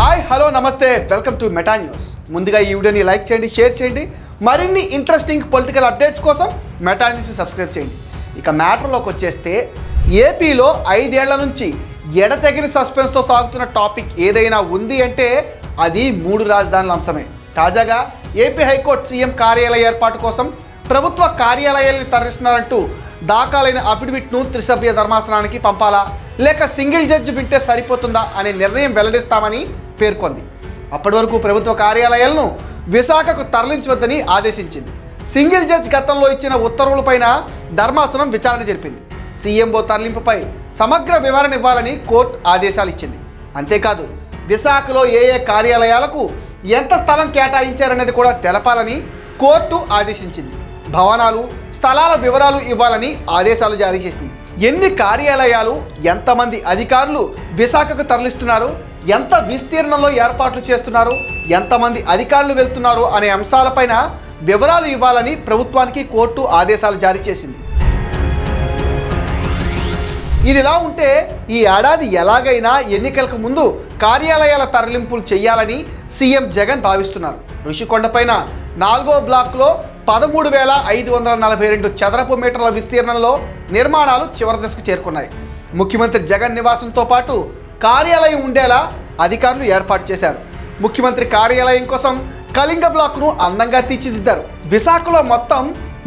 Hi hello నమస్తే. Welcome to Meta news ముందుగా ఈ వీడియోని లైక్ చేయండి షేర్ చేయండి. మరిన్ని ఇంట్రెస్టింగ్ పొలిటికల్ అప్డేట్స్ కోసం మెటా న్యూస్ని సబ్స్క్రైబ్ చేయండి. ఇక మ్యాటర్లోకి వచ్చేస్తే ఏపీలో ఐదేళ్ళ నుంచి ఎడతెగిన సస్పెన్స్తో సాగుతున్న టాపిక్ ఏదైనా ఉంది అంటే అది మూడు రాజధానుల అంశమే. తాజాగా ఏపీ హైకోర్టు సీఎం కార్యాలయ ఏర్పాటు కోసం ప్రభుత్వ కార్యాలయాల్ని తరలిస్తున్నారంటూ దాఖలైన అఫిడవిట్ను త్రిసభ్య ధర్మాసనానికి పంపాలా? లేక సింగిల్ జడ్జి వింటే సరిపోతుందా అనే నిర్ణయం వెల్లడిస్తామని పేర్కొంది. అప్పటి వరకు ప్రభుత్వ కార్యాలయాలను విశాఖకు తరలించవద్దని ఆదేశించింది. సింగిల్ జడ్జ్ గతంలో ఇచ్చిన ఉత్తర్వులపైన ధర్మాసనం విచారణ జరిపింది. సీఎంఓ తరలింపుపై సమగ్ర వివరణ ఇవ్వాలని కోర్టు ఆదేశాలు ఇచ్చింది. అంతేకాదు విశాఖలో ఏ ఏ కార్యాలయాలకు ఎంత స్థలం కేటాయించారనేది కూడా తెలపాలని కోర్టు ఆదేశించింది. భవనాలు స్థలాల వివరాలు ఇవ్వాలని ఆదేశాలు జారీ చేసింది. ఎన్ని కార్యాలయాలు ఎంతమంది అధికారులు విశాఖకు తరలిస్తున్నారు ఎంత విస్తీర్ణంలో ఏర్పాట్లు చేస్తున్నారు ఎంతమంది అధికారులు వెళ్తున్నారు అనే అంశాలపైన వివరాలు ఇవ్వాలని ప్రభుత్వానికి కోర్టు ఆదేశాలు జారీ చేసింది. ఇదిలా ఉంటే ఈ ఏడాది ఎలాగైనా ఎన్నికలకు ముందు కార్యాలయాల తరలింపులు చేయాలని సీఎం జగన్ భావిస్తున్నారు. ఋషికొండపైన నాలుగో బ్లాక్లో పదమూడు వేల ఐదు వందల నలభై రెండు చదరపు మీటర్ల విస్తీర్ణంలో నిర్మాణాలు చివరి దశకు చేరుకున్నాయి. ముఖ్యమంత్రి జగన్ నివాసంతో పాటు కార్యాలయం ఉండేలా అధికారులు ఏర్పాటు చేశారు. ముఖ్యమంత్రి కార్యాలయం కోసం కళింగ బ్లాక్ను అందంగా తీర్చిదిద్దారు. విశాఖలో మొత్తం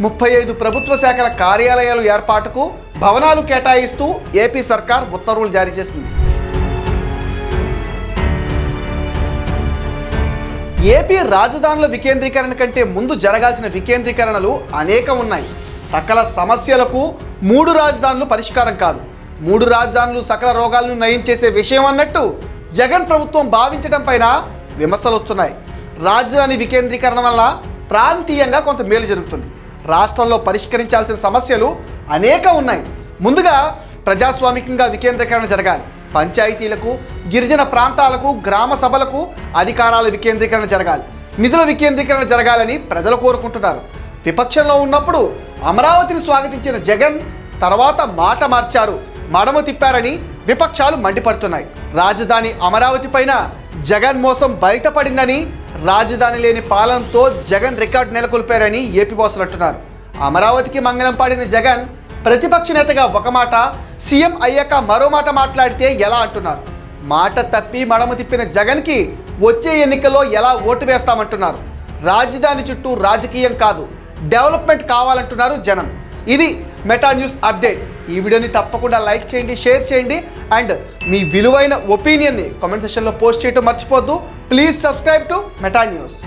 ముప్పై ఐదు ప్రభుత్వ శాఖల కార్యాలయాలు ఏర్పాటుకు భవనాలు కేటాయిస్తూ ఏపీ సర్కార్ ఉత్తర్వులు జారీ చేసింది. ఏపీ రాజధానుల వికేంద్రీకరణ కంటే ముందు జరగాల్సిన వికేంద్రీకరణలు అనేకం ఉన్నాయి. సకల సమస్యలకు మూడు రాజధానులు పరిష్కారం కాదు. మూడు రాజధానులు సకల రోగాలను నయం చేసే విషయం అన్నట్టు జగన్ ప్రభుత్వం భావించడం పైన విమర్శలు వస్తున్నాయి. రాజధాని వికేంద్రీకరణ వల్ల ప్రాంతీయంగా కొంత మేలు జరుగుతుంది. రాష్ట్రంలో పరిష్కరించాల్సిన సమస్యలు అనేక ఉన్నాయి. ముందుగా ప్రజాస్వామికంగా వికేంద్రీకరణ జరగాలి. పంచాయతీలకు గిరిజన ప్రాంతాలకు గ్రామ సభలకు అధికారాల వికేంద్రీకరణ జరగాలి. నిధుల వికేంద్రీకరణ జరగాలని ప్రజలు కోరుకుంటున్నారు. విపక్షంలో ఉన్నప్పుడు అమరావతిని స్వాగతించిన జగన్ తర్వాత మాట మార్చారు. మడమ తిప్పారని విపక్షాలు మండిపడుతున్నాయి. రాజధాని అమరావతి పైన జగన్ మోసం బయటపడిందని రాజధాని లేని పాలనతో జగన్ రికార్డు నెలకొల్పారని ఏపీ బాసులు అంటున్నారు. అమరావతికి మంగళం పాడిన జగన్ ప్రతిపక్ష నేతగా ఒక మాట సీఎం అయ్యాక మరో మాట మాట్లాడితే ఎలా అంటున్నారు? మాట తప్పి మడమ తిప్పిన జగన్కి వచ్చే ఎన్నికల్లో ఎలా ఓటు వేస్తామంటున్నారు? రాజధాని చుట్టూ రాజకీయం కాదు డెవలప్మెంట్ కావాలంటున్నారు జనం. ఇది మెటా న్యూస్ అప్డేట్. ఈ వీడియోని తప్పకుండా లైక్ చేయండి షేర్ చేయండి అండ్ మీ విలువైన ఒపీనియన్ని కామెంట్ సెషన్లో పోస్ట్ చేయటం మర్చిపోద్దు please subscribe to Meta News.